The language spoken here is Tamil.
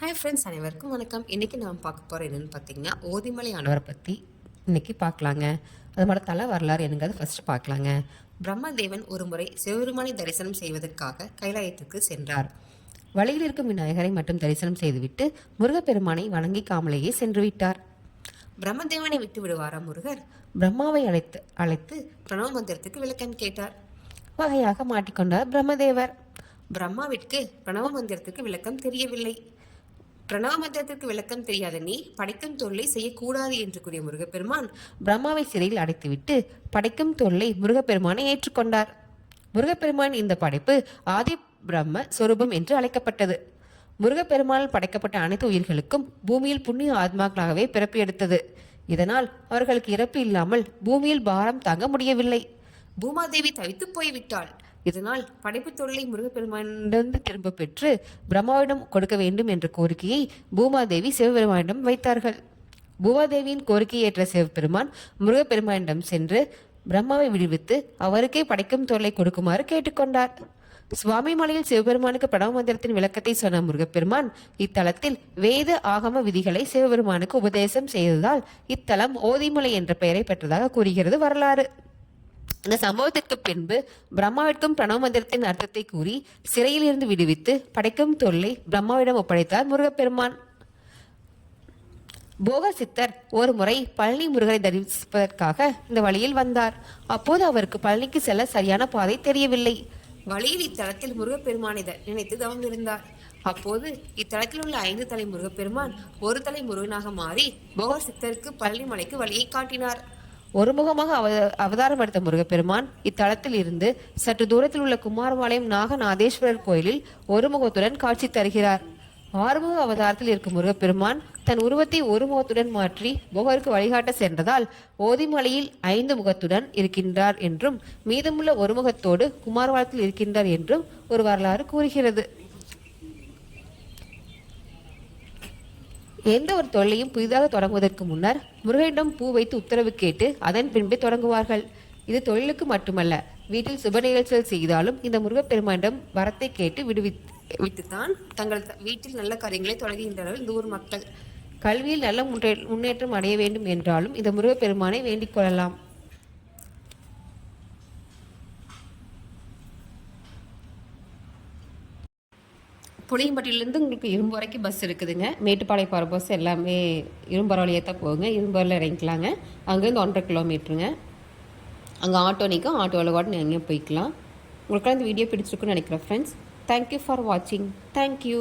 ஹாய் ஃப்ரெண்ட்ஸ் அனைவருக்கும் வணக்கம். இன்றைக்கி நாம் பார்க்க போகிற என்னென்னு பார்த்தீங்கன்னா ஓதிமலை ஆண்டவரை பற்றி இன்றைக்கி பார்க்கலாங்க. அதோட தலை வரலாறு என்னங்கிறது ஃபஸ்ட்டு பார்க்கலாங்க. பிரம்மதேவன் ஒரு முறை சிவபெருமானை தரிசனம் செய்வதற்காக கைலாயத்துக்கு சென்றார். வழியில் இருக்கும் விநாயகரை மட்டும் தரிசனம் செய்துவிட்டு முருகப்பெருமானை வணங்கிக்காமலேயே சென்று விட்டார். பிரம்மதேவனை விட்டு விடுவாரா முருகர்? பிரம்மாவை அழைத்து அழைத்து பிரணவ மந்திரத்துக்கு விளக்கம் கேட்டார். வகையாக மாட்டிக்கொண்டார் பிரம்மதேவர். பிரம்மாவிற்கு பிரணவ மந்திரத்துக்கு விளக்கம் தெரியவில்லை. பிரணவ மந்திரத்திற்கு விளக்கம் தெரியாத நீ படைக்கும் தொல்லை செய்யக்கூடாது என்று கூறிய முருகப்பெருமான் பிரம்மாவை சிறையில் அடைத்துவிட்டு படைக்கும் தொல்லை முருகப்பெருமானை ஏற்றுக்கொண்டார். முருகப்பெருமான் இந்த படைப்பு ஆதி பிரம்ம சொரூபம் என்று அழைக்கப்பட்டது. முருகப்பெருமானால் படைக்கப்பட்ட அனைத்து உயிர்களுக்கும் பூமியில் புண்ணிய ஆத்மாக்களாகவே பிறப்பு எடுத்தது. இதனால் அவர்களுக்கு இறப்பு இல்லாமல் பூமியில் பாரம் தாங்க முடியவில்லை. பூமாதேவி தவித்து போய்விட்டாள். இதனால் படைப்பு தொழிலை முருகப்பெருமானிடம் திரும்ப பெற்று பிரம்மாவிடம் கொடுக்க வேண்டும் என்ற கோரிக்கையை பூமாதேவி சிவபெருமானிடம் வைத்தார்கள். பூமாதேவியின் கோரிக்கையேற்ற சிவபெருமான் முருகப்பெருமானிடம் சென்று பிரம்மாவை விடுவித்து அவருக்கே படைக்கும் தொல்லை கொடுக்குமாறு கேட்டுக்கொண்டார். சுவாமி மலையில் சிவபெருமானுக்கு பிரணவ மந்திரத்தின் விளக்கத்தை சொன்ன முருகப்பெருமான் இத்தலத்தில் வேத ஆகம விதிகளை சிவபெருமானுக்கு உபதேசம் செய்ததால் இத்தலம் ஓதிமலை என்ற பெயரை பெற்றதாக கூறுகிறது வரலாறு. இந்த சம்பவத்திற்கு பின்பு பிரம்மாவிற்கும் பிரணவ மந்திரத்தின் அர்த்தத்தை கூறி சிறையில் இருந்து விடுவித்து படைக்கும் தொல்லை பிரம்மாவிடம் ஒப்படைத்தார் முருகப்பெருமான். போக சித்தர் ஒரு முறை பழனி முருகரை தரிசிப்பதற்காக இந்த வழியில் வந்தார். அப்போது அவருக்கு பழனிக்கு செல்ல சரியான பாதை தெரியவில்லை. வழியில் இத்தலத்தில் முருகப்பெருமானை இதை நினைத்து தவம் இருந்தார் அப்போது இத்தலத்தில் உள்ள ஐந்து தலை முருகப்பெருமான் ஒரு தலை முருகனாக மாறி போக சித்தருக்கு பழனி மலைக்கு வழியை காட்டினார். ஒருமுகமாக அவ அவதாரம் எடுத்த முருகப்பெருமான் இத்தலத்தில் இருந்து சற்று தூரத்தில் உள்ள குமாரபாளையம் நாகநாதேஸ்வரர் கோயிலில் ஒருமுகத்துடன் காட்சி தருகிறார். ஆறுமுக அவதாரத்தில் இருக்கும் முருகப்பெருமான் தன் உருவத்தை ஒரு முகத்துடன் மாற்றி புகருக்கு வழிகாட்ட சென்றதால் ஓதிமலையில் ஐந்து முகத்துடன் இருக்கின்றார் என்றும் மீதமுள்ள ஒரு முகத்தோடு குமாரவாளத்தில் இருக்கின்றார் என்றும் ஒரு வரலாறு கூறுகிறது. எந்த ஒரு தொல்லையும் புதிதாக தொடங்குவதற்கு முன்னர் முருகனிடம் பூ வைத்து உத்தரவு கேட்டு அதன் பின்பே தொடங்குவார்கள். இது தொழிலுக்கு மட்டுமல்ல வீட்டில் சுப நிகழ்ச்சிகள் செய்தாலும் இந்த முருகப்பெருமானிடம் வரத்தை கேட்டு விடுவி விட்டுத்தான் தங்கள் வீட்டில் நல்ல காரியங்களை தொடங்குகின்றனர் இந்த ஊர் மக்கள். கல்வியில் நல்ல முன்னேற்றம் அடைய வேண்டும் என்றாலும் இந்த முருகப்பெருமானை வேண்டிக் கொள்ளலாம். புளியம்பட்டியிலேருந்து உங்களுக்கு இரும்பு வரைக்கும் பஸ் இருக்குதுங்க. மேட்டுப்பாளையம் போகிற பஸ் எல்லாமே இரும்புற வழியாக தான் போகுங்க. இரும்பரில் இறங்கிக்கலாங்க. அங்கேருந்து ஒன்றரை கிலோமீட்டருங்க அங்கே ஆட்டோ நிற்கும் ஆட்டோவில் கூட நீங்கள் போய்க்கலாம். உங்களுக்கெல்லாம் இந்த வீடியோ பிடிச்சிருக்குன்னு நினைக்கிறேன் ஃப்ரெண்ட்ஸ் தேங்க்யூ ஃபார் வாட்சிங் தேங்க்யூ